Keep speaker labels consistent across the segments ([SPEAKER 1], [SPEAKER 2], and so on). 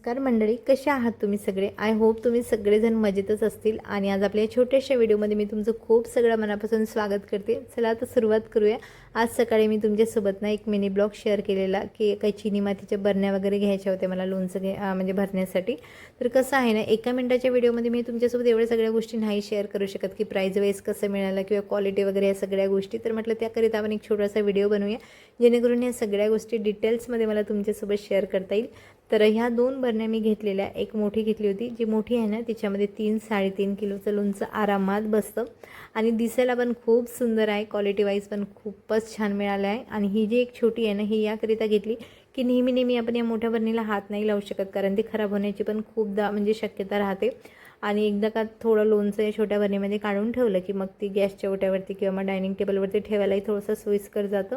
[SPEAKER 1] नमस्कार मंडळी कसे आहात तुम्ही सगळे? आय होप तुम्ही सगळेजण मजेतच असतील. आणि आज आपल्या या छोट्याशा व्हिडिओमध्ये मी तुमचं खूप सगळं मनापासून स्वागत करते. चला आता सुरुवात करूया. आज सकाळी मी तुमच्यासोबत ना एक मिनी ब्लॉग शेअर केलेला की काही चिनी मातीच्या बरण्या वगैरे घ्यायच्या होत्या मला लोणचं घे म्हणजे भरण्यासाठी. तर कसं आहे ना एका मिनटाच्या व्हिडिओमध्ये मी तुमच्यासोबत एवढ्या सगळ्या गोष्टी नाही शेअर करू शकत की प्राईज वाईज कसं मिळालं किंवा क्वालिटी वगैरे या सगळ्या गोष्टी. तर म्हटलं त्याकरिता आपण एक छोटासा व्हिडिओ बनवूया. जेणेकरून या सगळ्या गोष्टी डिटेल्समध्ये मला तुमच्यासोबत शेअर करता येईल. तर ह्या दोन बरण्या मी घेतलेल्या एक मोठी घेतली होती. जी मोठी आहे ना तिच्यामध्ये तीन साडेतीन किलोचं लोणचं आरामात बसतं. आणि दिसायला पण खूप सुंदर आहे. क्वालिटी वाईज पण खूपच छान मिळालं आहे. आणि ही जी एक छोटी आहे ना ही याकरिता घेतली की नेहमी नेहमी आपण या मोठ्या बरणीला हात नाही लावू शकत कारण ती खराब होण्याची पण खूपदा म्हणजे शक्यता राहते. आणि एकदा का थोडं लोणचं या छोट्या बरणीमध्ये काढून ठेवलं की मग ती गॅसच्या ओट्यावरती किंवा मग डायनिंग टेबलवरती ठेवायलाही थोडंसं सोयीस्कर जातं.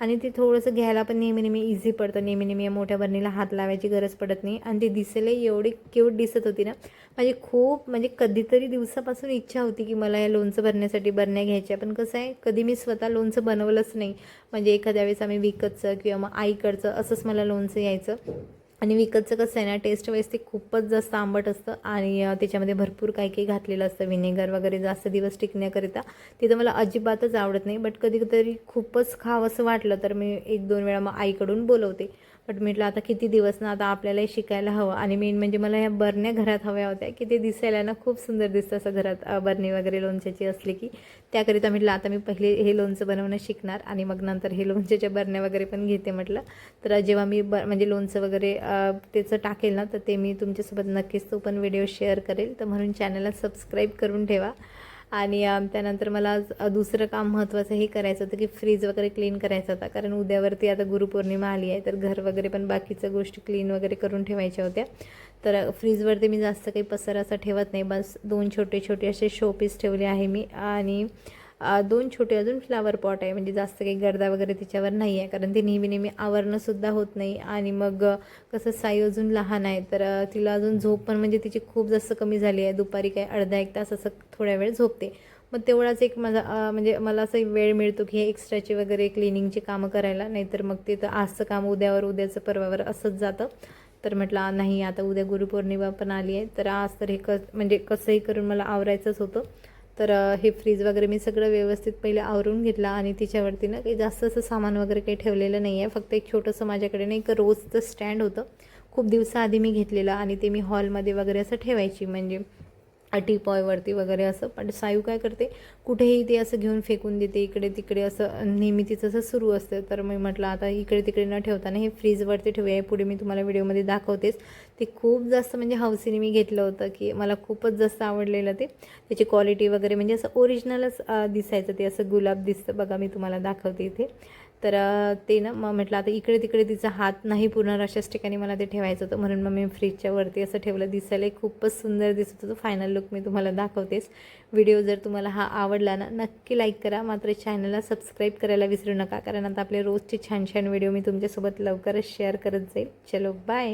[SPEAKER 1] आणि ते थोडंसं घ्यायला पण नेहमी नेहमी इझी पडतं. नेहमी नेहमी या मोठ्या बरणीला हात लावायची गरज पडत नाही. आणि ती दिसेलही एवढी क्यूट दिसत होती ना. माझी खूप म्हणजे कधीतरी दिवसापासून इच्छा होती की मला या लोणचं भरण्यासाठी बरण्या घ्यायच्या. पण कसं आहे कधी मी स्वतः लोणचं बनवलंच नाही. म्हणजे एखाद्या वेळेस आम्ही विकतचं किंवा मग आईकडचं असंच मला लोणचं यायचं. आणि विकतचं कसं आहे ना टेस्ट वाईज ते खूपच जास्त आंबट असतं आणि त्याच्यामध्ये भरपूर काही काही घातलेलं असतं. विनेगर वगैरे जास्त दिवस टिकण्याकरिता. तिथं मला अजिबातच आवडत नाही बट कधीतरी खूपच खावं असं वाटलं तर मी एक दोन वेळा मग आईकडून बोलवते. बट म्हटलं आता किती दिवस ना आता आपल्यालाही शिकायला हवं. आणि मेन म्हणजे मला ह्या बरण्या घरात हव्या होत्या की ते दिसायला ना खूप सुंदर दिसतं असं घरात बरणी वगैरे लोणच्याची असली की. त्याकरिता म्हटलं आता मी पहिले हे लोणचं बनवणं शिकणार आणि मग नंतर हे लोणच्याच्या बरण्या वगैरे पण घेते म्हटलं. तर जेव्हा मी ब म्हणजे लोणचं वगैरे त्याचं टाकेल ना तर ते मी तुमच्यासोबत नक्कीच तो पण व्हिडिओ शेअर करेल. तर म्हणून चॅनलला सबस्क्राईब करून ठेवा. आणि त्यानंतर मला दुसरं काम महत्त्वाचं हे करायचं होतं की फ्रीज वगैरे क्लीन करायचा होता. कारण उद्यावरती आता गुरुपौर्णिमा आली आहे तर घर वगैरे पण बाकीच्या गोष्टी क्लीन वगैरे करून ठेवायच्या होत्या. तर फ्रीजवरती मी जास्त काही पसर असा ठेवत नाही. बस दोन छोटे छोटे असे शोपीस ठेवले आहे मी. आणि दोन छोटे अजून फ्लावर पॉट आहे. म्हणजे जास्त काही गर्दा वगैरे तिच्यावर नाही आहे कारण ती नेहमी नेहमी आवरणंसुद्धा होत नाही. आणि मग कसं साई अजून लहान आहे. तर तिला अजून झोप पण म्हणजे तिची खूप जास्त कमी झाली आहे. दुपारी काय अर्धा एक तास असं थोड्या वेळ झोपते. मग तेवढाच एक माझा म्हणजे मला असं वेळ मिळतो की हे एक्स्ट्राचे वगैरे क्लिनिंगची कामं करायला. नाहीतर मग ते तर आजचं काम उद्यावर उद्याचं परवावर असंच जातं. तर म्हटलं नाही आता उद्या गुरुपौर्णिमा पण आली आहे. तर आज तर हे क म्हणजे कसंही करून मला आवरायचंच होतं. तर हे फ्रीज वगैरे मी सगळं व्यवस्थित पहिले आवरून घेतला आणि तिच्यावरती ना काही जास्त असं सामान वगैरे काही ठेवलेलं नाही आहे फक्त एक छोटंसं माझ्याकडे ना एक रोजचं स्टँड होतं. खूप दिवसाआधी मी घेतलेलं आणि ते मी हॉलमध्ये वगैरे असं ठेवायची म्हणजे टीपॉयवरती वगैरे असं पण सायू काय करते कुठेही ते असं घेऊन फेकून देते इकडे तिकडे असं नेहमी तिचं असं सुरू असतं. तर मी म्हटलं आता इकडे तिकडे न ठेवताना हे फ्रीजवरती ठेवूया. पुढे मी तुम्हाला व्हिडिओमध्ये दाखवतेच. ते खूप जास्त म्हणजे हौसीने मी घेतलं होतं की मला खूपच जास्त आवडलेलं ते. त्याची क्वालिटी वगैरे म्हणजे असं ओरिजिनलच दिसायचं ते असं गुलाब दिसतं. बघा मी तुम्हाला दाखवते इथे. तर ते ना मग म्हटलं आता इकडे तिकडे तिचा हात नाही पूर्ण. अशाच ठिकाणी मला ते ठेवायचं होतं. म्हणून मग मी फ्रीजच्या वरती असं ठेवलं. दिसायला खूपच सुंदर दिसत होतं. फायनल लुक मी तुम्हाला दाखवतेच. व्हिडिओ जर तुम्हाला हा आवडला ना नक्की लाईक करा. मात्र चॅनलला सबस्क्राईब करायला विसरू नका. कारण आता आपले रोजचे छान छान व्हिडिओ मी तुमच्यासोबत लवकरच शेअर करत जाईल. चलो बाय